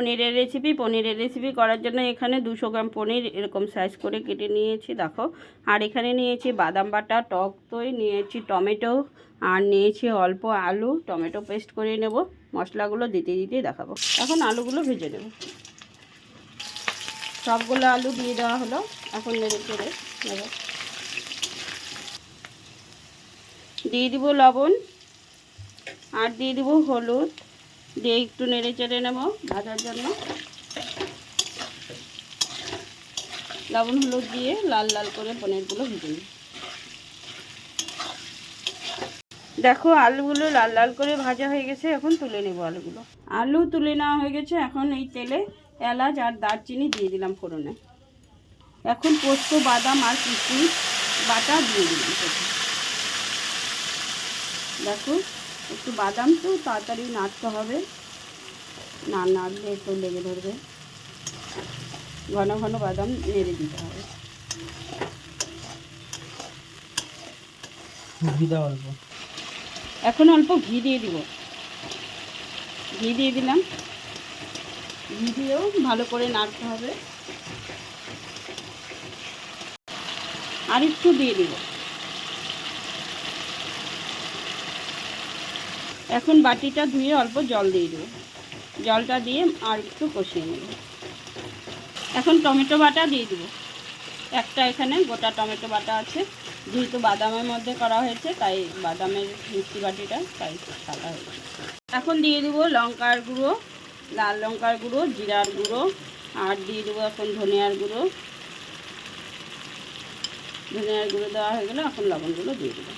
পনিরের রেসিপি পনিরের রেসিপি করার জন্য এখানে দুশো গ্রাম পনির এরকম সাইজ করে কেটে নিয়েছি, দেখো। আর এখানে নিয়েছি বাদাম বাটা, টক দই, নিয়েছি টমেটো, আর নিয়েছি অল্প আলু। টমেটো পেস্ট করে নেব, মশলাগুলো দিতে দিতেই দেখাবো। এখন আলুগুলো ভেজে নেব। সবগুলো আলু দিয়ে দেওয়া হলো, এখন নেড়ে চেড়ে নেব। দিয়ে দিব লবণ, আর দিয়ে দিব হলুদ। দিয়ে একটু নেড়ে চেড়ে নেব ভাজার জন্য। লবণ, হলুদ দিয়ে লাল লাল করে পনিরগুলো ভেজে নিই। দেখো, আলুগুলো লাল লাল করে ভাজা হয়ে গেছে, এখন তুলে নেব আলুগুলো। আলু তুলে নেওয়া হয়ে গেছে, এখন এই তেলে এলাচ আর দারচিনি দিয়ে দিলাম ফোড়নে। এখন পোস্ত, বাদাম আর কিশমিশ বাটা দিয়ে দিলাম। দেখো একটু বাদাম তো তাড়াতাড়ি নাড়তে হবে। না নাড়লে একটু লেগে ধরবে। ঘন ঘন বাদাম নেড়ে দিতে হবে। অল্প। এখন অল্প ঘি দিয়ে দিব। ঘি দিয়ে দিলাম। ঘি দিয়েও ভালো করে নাড়তে হবে। আর একটু দিয়ে দিব। এখন বাটিটা ধুয়ে অল্প জল দিয়ে দেবো। জলটা দিয়ে আর একটু কষিয়ে নেব। এখন টমেটো বাটা দিয়ে দেবো। একটা এখানে গোটা টমেটো বাটা আছে। যেহেতু বাদামের মধ্যে করা হয়েছে, তাই বাদামের মিষ্টি বাটিটা, তাই সাদা হয়েছে এখন দিয়ে দেবো লঙ্কার গুঁড়ো, লাল লঙ্কার গুঁড়ো, জিরার গুঁড়ো, আর দিয়ে দেবো এখন ধনিয়ার গুঁড়ো। ধনিয়ার গুঁড়ো দেওয়া হয়ে গেলে এখন লবণগুলো দিয়ে দেবো।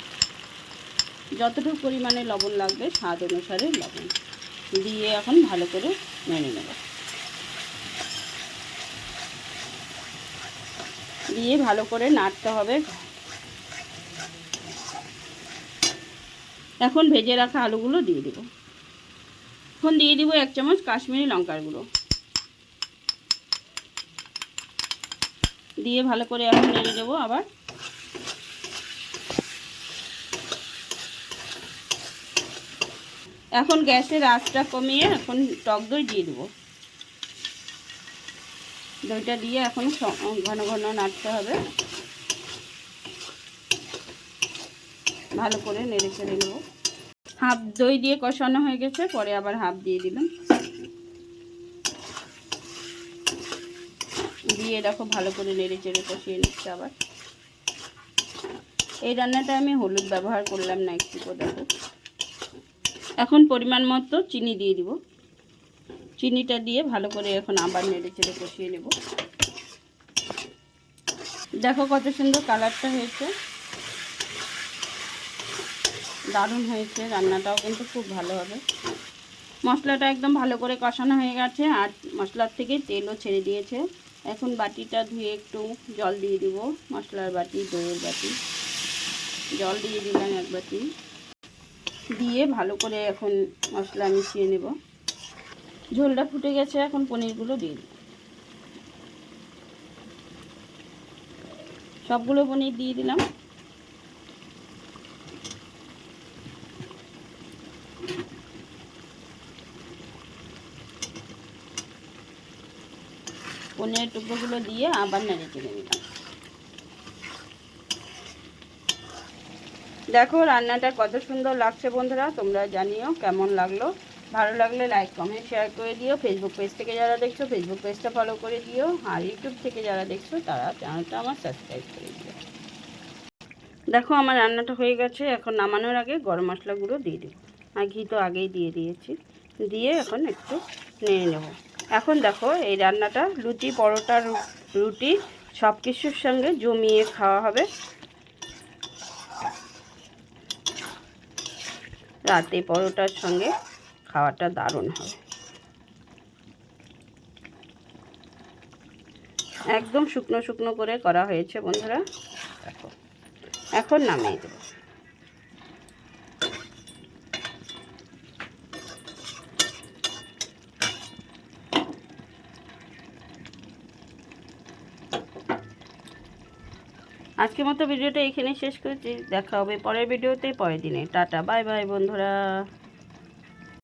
যতটুকু পরিমাণে লবণ লাগবে, স্বাদ অনুসারে লবণ। দিয়ে এখন ভালো করে মেনে নেব। দিয়ে ভালো করে নাড়তে হবে। এখন ভেজে রাখা আলুগুলো দিয়ে দিব। এখন দিয়ে দিব এক চামচ কাশ্মীরি লঙ্কার গুঁড়ো। দিয়ে ভালো করে এখন নেড়ে দেবো আবার। এখন গ্যাসের আঁচটা কমিয়ে এখন টক দই দিয়ে দেবো। দইটা দিয়ে এখন ঘন ঘন নাড়তে হবে। ভালো করে নেড়ে চেড়ে নেব। হাফ দই দিয়ে কষানো হয়ে গেছে, পরে আবার হাফ দিয়ে দিলাম। দিয়ে দেখো ভালো করে নেড়ে চেড়ে কষিয়ে নিচ্ছে আবার। এই রান্নাটা আমি হলুদ ব্যবহার করলাম না একটু, দেখো। এখন পরিমাণ মতো চিনি দিয়ে দিব। চিনিটা দিয়ে ভালো করে এখন আবার নেড়ে চেড়ে কষিয়ে নেব। দেখো কত সুন্দর কালারটা হয়েছে। দারুণ হয়েছে, রান্নাটাও কিন্তু খুব ভালো হবে। মশলাটা একদম ভালো করে কষানো হয়ে গেছে আর মশলার থেকে তেলও ছেড়ে দিয়েছে। এখন বাটিটা ধুয়ে একটু জল দিয়ে দিব, মশলার বাটি, দইয়ের বাটি। জল দিয়ে দিলাম এক বাটি। দিয়ে ভালো করে এখন মশলা মিশিয়ে নেব। ঝোলটা ফুটে গেছে, এখন পনিরগুলো দিয়ে দেব। সবগুলো পনির দিয়ে দিলাম। পনিরের টুকরোগুলো দিয়ে আবার নেড়ে চেড়ে নিলাম। দেখো, রান্নাটা কত সুন্দর লাগছে বন্ধুরা, তোমরা জানিও কেমন লাগল। ভালো লাগলে লাইক কমেন্ট শেয়ার করে দিও। ফেসবুক পেজ থেকে যারা দেখছ ফেসবুক পেজটা ফলো করে দিও। আর ইউটিউব থেকে যারা দেখছ, তারা চ্যানেলটা আমার সাবস্ক্রাইব করে দিও। দেখো, আমার রান্নাটা হয়ে গেছে। এখন নামানোর আগে গরম মশলা গুঁড়ো দিয়ে দেবো আর ঘি তো আগেই দিয়ে দিয়েছি। দিয়ে এখন একটু নেড়ে নেব। এখন দেখো, এই রান্নাটা লুচি, পরোটা রুটি সব কিছুর সঙ্গে জমিয়ে খাওয়া হবে। রাতে পরোটার সঙ্গে খাওয়াটা দারুণ হবে। একদম শুকনো শুকনো করে করা হয়েছে বন্ধুরা। দেখো, এখন নামিয়ে দেবো। আজকের মতো ভিডিওটা এখানে শেষ করেছি। দেখা হবে পরের ভিডিওতে, পরের দিনে। টাটা, বাই বাই, বন্ধুরা।